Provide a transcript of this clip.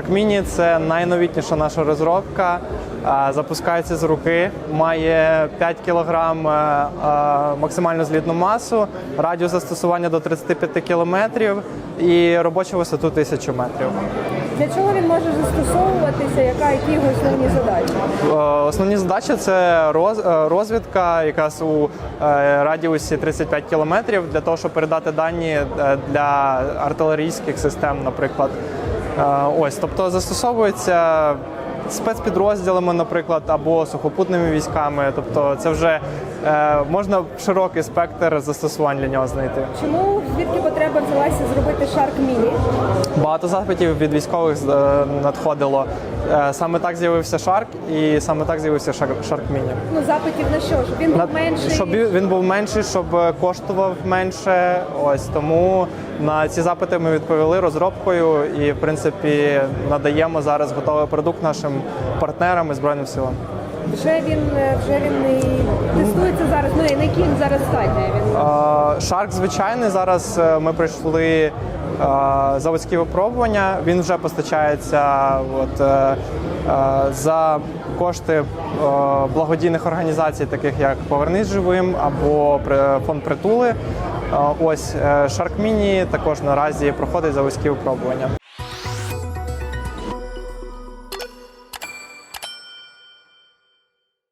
Shark Mini – це найновітніша наша розробка. Запускається з руки, має 5 кг максимальну злітну масу, радіус застосування до 35 км і робочу висоту 1000 метрів. Для чого він може застосовуватися? Яка які його основні задачі? Е, Основні задачі це е, розвідка, якраз у е, радіусі 35 кілометрів для того, щоб передати дані е, для артилерійських систем, наприклад. Е, Ось, тобто застосовується спецпідрозділами, наприклад, або сухопутними військами. Тобто, це вже можна широкий спектр застосувань для нього знайти. Чому звідки потреба взялася зробити Shark Mini? Багато запитів від військових е, надходило. Е, Саме так з'явився Shark і саме так з'явився Shark Mini. Ну запитів на що? Щоб він На- був менший. Щоб він був менший, щоб е, коштував менше. Ось тому на ці запити ми відповіли розробкою і, в принципі, надаємо зараз готовий продукт нашим партнерам і збройним силам. Вже він е, вже він і тестується зараз. Ну і на якій зараз стадії? Він Шарк звичайний. Зараз е, ми пройшли е, заводські випробування. Він вже постачається от, за кошти благодійних організацій, таких як Повернись живим або фонд притули. Ось Шарк Міні також наразі проходить заводські випробування.